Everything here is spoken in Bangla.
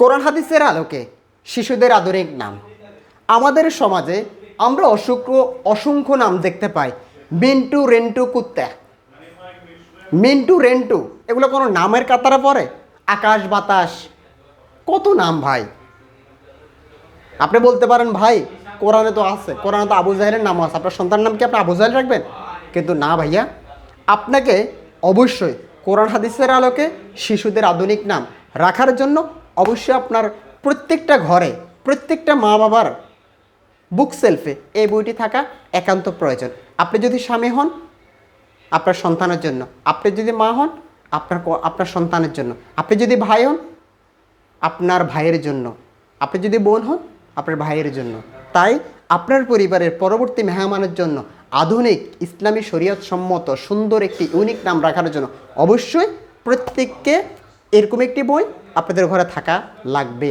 কোরআন হাদিসের আলোকে শিশুদের আধুনিক নাম। আমাদের সমাজে আমরা অসংখ্য অসংখ্য নাম দেখতে পাই। মিন্টু, রেন্টু, কুত্তা। মিন্টু, রেন্টু, এগুলো কোনো নামের কাতারে পড়ে? আকাশ বাতাস, কত নাম ভাই? আপনি বলতে পারেন, ভাই, কোরআনে তো আছে, কোরআনে তো আবু জাহেলের নাম আছে। আপনার সন্তানের নাম কি আপনি আবু জাহেল রাখবেন? কিন্তু না ভাইয়া, আপনাকে অবশ্যই কোরআন হাদিসের আলোকে শিশুদের আধুনিক নাম রাখার জন্য অবশ্যই আপনার প্রত্যেকটা ঘরে, প্রত্যেকটা মা বাবার বুক সেলফে এই বইটি থাকা একান্ত প্রয়োজন। আপনি যদি স্বামী হন, আপনার সন্তানের জন্য। আপনি যদি মা হন, আপনার আপনার সন্তানের জন্য। আপনি যদি ভাই হন, আপনার ভাইয়ের জন্য। আপনি যদি বোন হন, আপনার ভাইয়ের জন্য। তাই আপনার পরিবারের পরবর্তী মেহমানের জন্য আধুনিক, ইসলামী শরীয়ত সম্মত সুন্দর একটি ইউনিক নাম রাখার জন্য অবশ্যই প্রত্যেককে এরকম একটি বই আপনাদের ঘরে থাকা লাগবে।